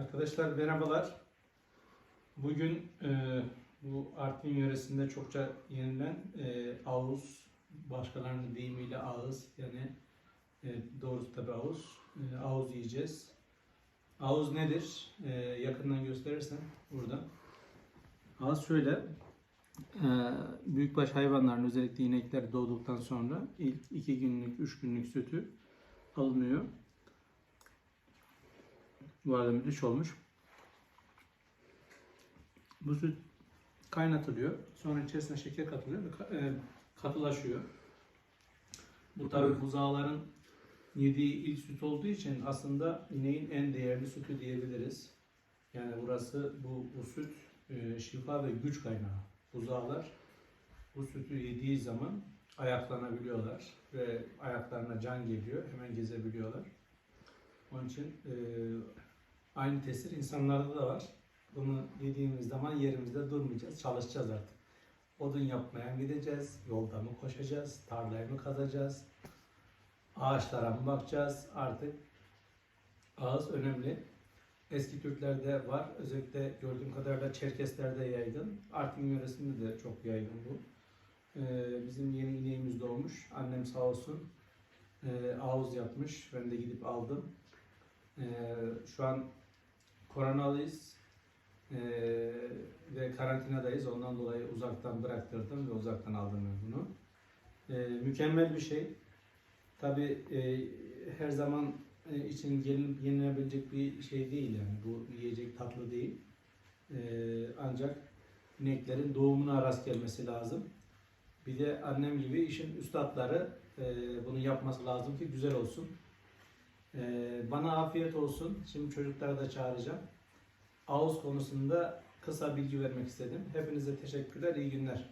Arkadaşlar merhabalar. Bugün e, bu Artvin yöresinde çokça yenilen e, ağız, başkalarının deyimiyle ağız yani e, doğrusu tabi ağız. E, ağız yiyeceğiz. Ağız nedir? E, yakından gösterirsen buradan. Ağız şöyle. E, büyükbaş hayvanların özellikle inekler doğduktan sonra ilk iki günlük, üç günlük sütü alınıyor. Bu arada müthiş olmuş. Bu süt kaynatılıyor. Sonra içerisine şeker katılıyor ve e, katılaşıyor. Bu tabi buzağların yediği ilk süt olduğu için aslında ineğin en değerli sütü diyebiliriz. Yani burası bu, bu süt e, şifa ve güç kaynağı. Buzağlar bu sütü yediği zaman ayaklanabiliyorlar ve ayaklarına can geliyor. Hemen gezebiliyorlar. Onun için e, aynı tesir insanlarda da var. Bunu yediğimiz zaman yerimizde durmayacağız, çalışacağız artık. Odun yapmaya mı gideceğiz, yolda mı koşacağız, tarlayı mı kazacağız, ağaçlara mı bakacağız artık. Ağız önemli. Eski Türklerde var, özellikle gördüğüm kadarıyla Çerkeslerde yaygın. Artvin yöresinde de çok yaygın bu. Ee, bizim yeni ineğimiz doğmuş. Annem sağ olsun e, ağız yapmış. Ben de gidip aldım. Ee, şu an koronalıyız Ee, ve karantinadayız. Ondan dolayı uzaktan bıraktırdım ve uzaktan aldım bunu. Ee, mükemmel bir şey. Tabi her zaman e, için yenil- yenilebilecek bir şey değil yani. Bu yiyecek tatlı değil. Ee, ancak ineklerin doğumuna rast gelmesi lazım. Bir de annem gibi işin üstadları e, bunu yapması lazım ki güzel olsun. Ee, bana afiyet olsun. Şimdi çocukları da çağıracağım. Ağız konusunda kısa bilgi vermek istedim. Hepinize teşekkürler, iyi günler.